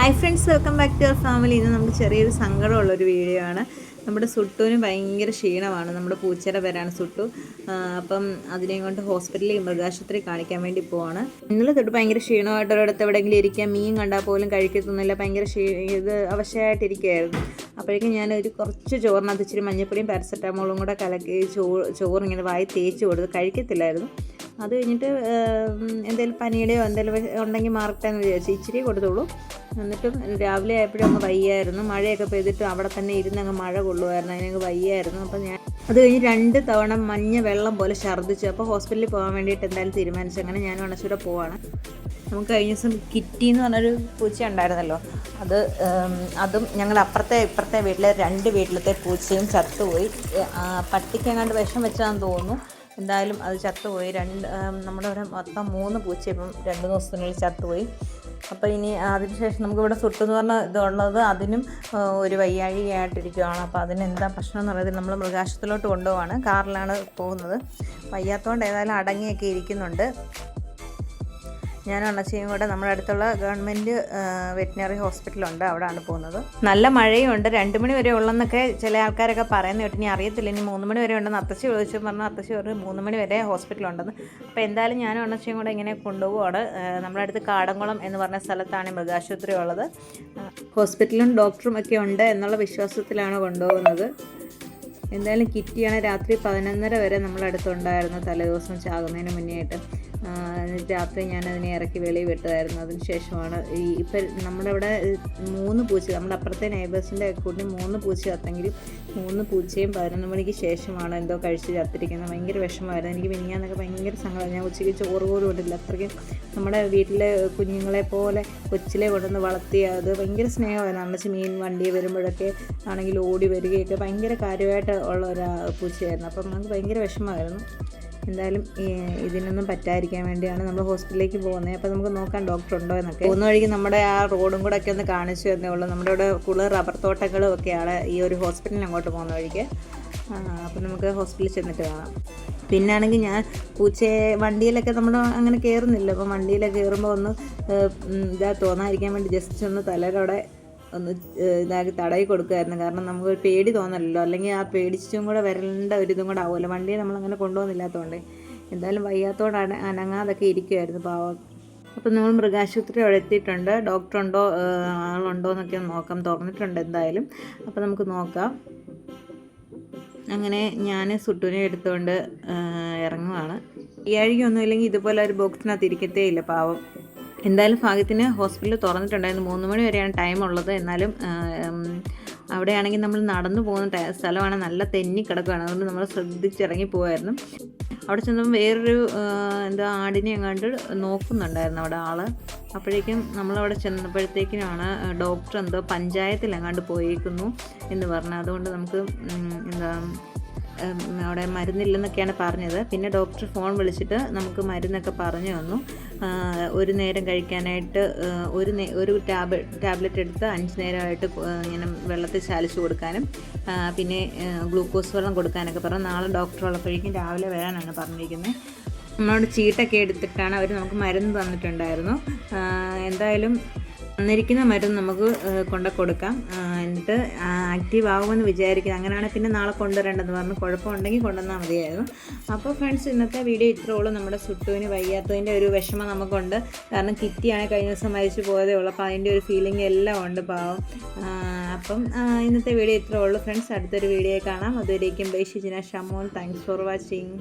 Hi friends welcome back to our family ഇന്ന് നമുക്ക് ചെറിയൊരു സങ്കടമുള്ളൊരു വീഡിയോ ആണ്. നമ്മുടെ സുട്ടുവിന് ഭയങ്കര ക്ഷീണമാണ്. നമ്മുടെ പൂച്ചയുടെ പേരാണ് സുട്ടു. അപ്പം അതിനെയും കൊണ്ട് ഹോസ്പിറ്റലിൽ മൃഗാശുപത്രി കാണിക്കാൻ വേണ്ടി പോവാണ്. ഇന്നലെ തൊട്ട് ഭയങ്കര ക്ഷീണമായിട്ട് ഒരിടത്ത് എവിടെയെങ്കിലും ഇരിക്കാൻ മീൻ കണ്ടാൽ പോലും കഴിക്കത്തൊന്നുമില്ല. ഭയങ്കര ക്ഷീ ഇത് അവശയായിട്ടിരിക്കുകയായിരുന്നു. അപ്പോഴേക്കും ഞാൻ ഒരു കുറച്ച് ചോറിനകത്ത് ഇച്ചിരി മഞ്ഞപ്പൊടിയും പാരസെറ്റാമോളും കൂടെ കലക്കി ചോറ് ഇങ്ങനെ വായി തേച്ച് കൊടുത്ത് കഴിക്കത്തില്ലായിരുന്നു. അത് കഴിഞ്ഞിട്ട് എന്തെങ്കിലും പനിയുടെയോ എന്തെങ്കിലും ഉണ്ടെങ്കിൽ മാറട്ടെ എന്ന് വിചാരിച്ചു ഇച്ചിരി കൊടുത്തോളൂ എന്നിട്ടും രാവിലെ ആയപ്പോഴും അങ്ങ് വയ്യായിരുന്നു. മഴയൊക്കെ പെയ്തിട്ട് അവിടെ തന്നെ ഇരുന്ന് അങ്ങ് മഴ കൊള്ളുമായിരുന്നു. അതിനങ്ങ് വയ്യായിരുന്നു. അപ്പം ഞാൻ അത് കഴിഞ്ഞ് രണ്ട് തവണ മഞ്ഞ വെള്ളം പോലെ ഛർദ്ദിച്ചു. അപ്പോൾ ഹോസ്പിറ്റലിൽ പോകാൻ വേണ്ടിയിട്ട് എന്തായാലും തീരുമാനിച്ചു. അങ്ങനെ ഞാൻ അണച്ചൂടെ പോവാണ്. നമുക്ക് കഴിഞ്ഞ ദിവസം കിറ്റി എന്ന് പറഞ്ഞൊരു പൂച്ച ഉണ്ടായിരുന്നല്ലോ. അത് അതും ഞങ്ങൾ അപ്പുറത്തെ ഇപ്പുറത്തെ വീട്ടിലെ രണ്ട് വീട്ടിലത്തെ പൂച്ചയും ചത്തുപോയി. പട്ടിക്കെങ്ങാണ്ട് വിഷം വെച്ചാന്ന് തോന്നുന്നു. എന്തായാലും അത് ചത്തുപോയി. രണ്ട് നമ്മുടെ ഇവിടെ മൊത്തം മൂന്ന് പൂച്ച ഇപ്പം രണ്ട് ദിവസത്തിനുള്ളിൽ ചത്തുപോയി. അപ്പോൾ ഇനി അതിനുശേഷം നമുക്കിവിടെ സുട്ടെന്ന് പറഞ്ഞ ഇതുള്ളത് അതിനും ഒരു വയ്യാഴികയായിട്ടിരിക്കുകയാണ് അപ്പോൾ അതിനെന്താ പ്രശ്നം എന്ന് പറയുന്നത് നമ്മൾ മൃഗാശുപത്രിയിലോട്ട് കൊണ്ടുപോവാണ്. കാറിലാണ് പോകുന്നത്. വയ്യാത്തതുകൊണ്ട് ഏതായാലും അടങ്ങിയൊക്കെ ഇരിക്കുന്നുണ്ട്. ഞാൻ അണ്ണച്ചിയും കൂടെ നമ്മുടെ അടുത്തുള്ള ഗവൺമെന്റ് വെറ്റിനറി ഹോസ്പിറ്റലുണ്ട്. അവിടെയാണ് പോകുന്നത്. നല്ല മഴയുണ്ട്. രണ്ട് മണി വരെ ഉള്ളെന്നൊക്കെ ചില ആൾക്കാരൊക്കെ പറയുന്നത് കേട്ട് ഇനി അറിയത്തില്ല. ഇനി മൂന്ന് മണി വരെ ഉണ്ടെന്ന് അത്തച്ചി ചോദിച്ചു പറഞ്ഞു. അത്തച്ചി പറഞ്ഞു മൂന്ന് മണി വരെ ഹോസ്പിറ്റലുണ്ടെന്ന്. അപ്പോൾ എന്തായാലും ഞാനും അണ്ണച്ചിയും കൂടെ ഇങ്ങനെ കൊണ്ടുപോവാണ്. നമ്മുടെ അടുത്ത് കാടംകുളം എന്ന് പറഞ്ഞ സ്ഥലത്താണ് മൃഗാശുപത്രി ഉള്ളത്. ഹോസ്പിറ്റലും ഡോക്ടറും ഒക്കെ ഉണ്ട് എന്നുള്ള വിശ്വാസത്തിലാണ് കൊണ്ടുപോകുന്നത്. എന്തായാലും കിറ്റിയാണ് രാത്രി പതിനൊന്നര വരെ നമ്മളടുത്തുണ്ടായിരുന്നു തലേദിവസം ചാകുന്നതിന് മുന്നേ ആയിട്ട് എന്നിട്ട് രാത്രി ഞാൻ അതിനെ ഇറക്കി വെളിയിൽ വിട്ടതായിരുന്നു. അതിന് ശേഷമാണ് ഈ ഇപ്പം നമ്മുടെ ഇവിടെ മൂന്ന് പൂച്ച നമ്മുടെ അപ്പുറത്തെ നൈബേഴ്സിന്റെ കൂട്ടി മൂന്ന് പൂച്ച ചത്തെങ്കിലും മൂന്ന് പൂച്ചയും പതിനൊന്ന് മണിക്ക് ശേഷമാണ് എന്തോ കഴിച്ച് ചത്തിരിക്കുന്നത്. ഭയങ്കര വിഷമമായിരുന്നു. എനിക്ക് മിനിങ്ങാന്നൊക്കെ ഭയങ്കര സങ്കടം ഞാൻ ഉച്ചയ്ക്ക് ചോറ് പോലും ഇട്ടില്ല അത്രയ്ക്കും നമ്മുടെ വീട്ടിലെ കുഞ്ഞുങ്ങളെ പോലെ കൊച്ചിലെ കൊണ്ടുവന്ന് വളർത്തി അത് ഭയങ്കര സ്നേഹമായിരുന്നു. അമ്മച്ച് മീൻ വണ്ടി വരുമ്പോഴൊക്കെ ആണെങ്കിൽ ഓടി വരികയൊക്കെ ഭയങ്കര കാര്യമായിട്ട് ഉള്ള ഒരു പൂച്ചയായിരുന്നു. അപ്പം നമുക്ക് ഭയങ്കര വിഷമമായിരുന്നു. എന്തായാലും ഇതിനൊന്നും പറ്റാതിരിക്കാൻ വേണ്ടിയാണ് നമ്മൾ ഹോസ്പിറ്റലിലേക്ക് പോകുന്നത്. അപ്പോൾ നമുക്ക് നോക്കാം ഡോക്ടർ ഉണ്ടോ എന്നൊക്കെ. പോകുന്ന വഴിക്ക് നമ്മുടെ ആ റോഡും കൂടെ ഒക്കെ ഒന്ന് കാണിച്ചു തന്നേ ഉള്ളൂ. നമ്മുടെ ഇവിടെ കൂടുതൽ റബ്ബർ തോട്ടങ്ങളും ഒക്കെയാണ് ഈ ഒരു ഹോസ്പിറ്റലിന് അങ്ങോട്ട് പോകുന്ന വഴിക്ക്. അപ്പോൾ നമുക്ക് ഹോസ്പിറ്റലിൽ ചെന്നിട്ട് കാണാം. പിന്നാണെങ്കിൽ ഞാൻ പൂച്ചയെ വണ്ടിയിലൊക്കെ നമ്മൾ അങ്ങനെ കയറുന്നില്ല അപ്പോൾ വണ്ടിയിലൊക്കെ കയറുമ്പോൾ ഒന്ന് ഇതാ തോന്നാതിരിക്കാൻ വേണ്ടി ജസ്റ്റ് ഒന്ന് തലയുടെ ഒന്ന് ഇതാക്കി തടയി കൊടുക്കുമായിരുന്നു കാരണം നമുക്ക് പേടി തോന്നലല്ലോ. അല്ലെങ്കിൽ ആ പേടിച്ചും കൂടെ വരേണ്ട ഒരു കൂടെ ആവുമല്ലോ. വണ്ടിയെ നമ്മളങ്ങനെ കൊണ്ടുപോകുന്നില്ലാത്തതുകൊണ്ട് എന്തായാലും വയ്യാത്തോടാണ് അനങ്ങാതൊക്കെ ഇരിക്കുമായിരുന്നു പാവം. അപ്പം നമ്മൾ മൃഗാശുപത്രി അവിടെ എത്തിയിട്ടുണ്ട്. ഡോക്ടറുണ്ടോ ആളുണ്ടോ എന്നൊക്കെ നോക്കാം. തുറന്നിട്ടുണ്ട് എന്തായാലും. അപ്പം നമുക്ക് നോക്കാം. അങ്ങനെ ഞാൻ സുട്ടുവിനെ എടുത്തുകൊണ്ട് ഇറങ്ങുവാണ്. ഈ ഒന്നും ഇല്ലെങ്കിൽ ഇതുപോലെ ഒരു ബോക്സിനകത്ത് ഇരിക്കത്തേ ഇല്ല പാവം. എന്തായാലും ഭാഗ്യത്തിന് ഹോസ്പിറ്റൽ തുറന്നിട്ടുണ്ടായിരുന്നു. മൂന്ന് മണി വരെയാണ് ടൈം ഉള്ളത്. എന്നാലും അവിടെയാണെങ്കിൽ നമ്മൾ നടന്നു പോകുന്ന സ്ഥലമാണ്. നല്ല തെന്നി കിടക്കുകയാണ് അതുകൊണ്ട് നമ്മൾ ശ്രദ്ധിച്ചിറങ്ങി പോകായിരുന്നു അവിടെ ചെന്നപ്പോൾ വേറൊരു എന്താ ആടിനെ എങ്ങാണ്ട് നോക്കുന്നുണ്ടായിരുന്നു അവിടെ ആൾ. അപ്പോഴേക്കും നമ്മളവിടെ ചെന്നപ്പോഴത്തേക്കിനാണ് ഡോക്ടർ എന്തോ പഞ്ചായത്തിൽ എങ്ങാണ്ട് പോയേക്കുന്നു എന്ന് പറഞ്ഞു അതുകൊണ്ട് നമുക്ക് എന്താ അവിടെ മരുന്നില്ലെന്നൊക്കെയാണ് പറഞ്ഞത്. പിന്നെ ഡോക്ടർ ഫോൺ വിളിച്ചിട്ട് നമുക്ക് മരുന്നൊക്കെ പറഞ്ഞു തന്നു. ഒരു നേരം കഴിക്കാനായിട്ട് ഒരു ഒരു ടാബ് ടാബ്ലറ്റ് എടുത്ത് അഞ്ച് നേരമായിട്ട് ഇങ്ങനെ വെള്ളത്തിൽ ചാലിച്ച് കൊടുക്കാനും പിന്നെ ഗ്ലൂക്കോസ് വെള്ളം കൊടുക്കാനൊക്കെ പറഞ്ഞു. നാളെ ഡോക്ടർ ഉള്ളപ്പോഴേക്കും രാവിലെ വരാനാണ് പറഞ്ഞിരിക്കുന്നത് നമ്മളോട് ചീട്ടൊക്കെ എടുത്തിട്ടാണ് അവർ നമുക്ക് മരുന്ന് തന്നിട്ടുണ്ടായിരുന്നു. എന്തായാലും തന്നിരിക്കുന്ന മരുന്ന് നമുക്ക് കൊണ്ട കൊടുക്കാം. എന്നിട്ട് ആക്റ്റീവ് ആകുമെന്ന് വിചാരിക്കുന്നത് അങ്ങനെയാണെങ്കിൽ പിന്നെ നാളെ കൊണ്ടുവരേണ്ടതെന്ന് പറഞ്ഞു. കുഴപ്പമുണ്ടെങ്കിൽ കൊണ്ടുവന്നാൽ മതിയായിരുന്നു. അപ്പോൾ ഫ്രണ്ട്സ് ഇന്നത്തെ വീഡിയോ ഇത്രേ ഉള്ളൂ. നമ്മുടെ സുട്ടുവിന് വയ്യാത്തതിന്റെ ഒരു വിഷമം നമുക്കുണ്ട്. കാരണം കിറ്റിയാണ് കഴിഞ്ഞ ദിവസം മരിച്ചു പോയതേ ഉള്ളൂ. അപ്പോൾ അതിന്റെ ഒരു ഫീലിംഗ് എല്ലാം ഉണ്ട് പാവം. അപ്പം ഇന്നത്തെ വീഡിയോ ഇത്രേ ഉള്ളൂ. ഫ്രണ്ട്സ് അടുത്തൊരു വീഡിയോ കാണാം. അതുവരേക്കും bye Shijina Shamon thanks for watching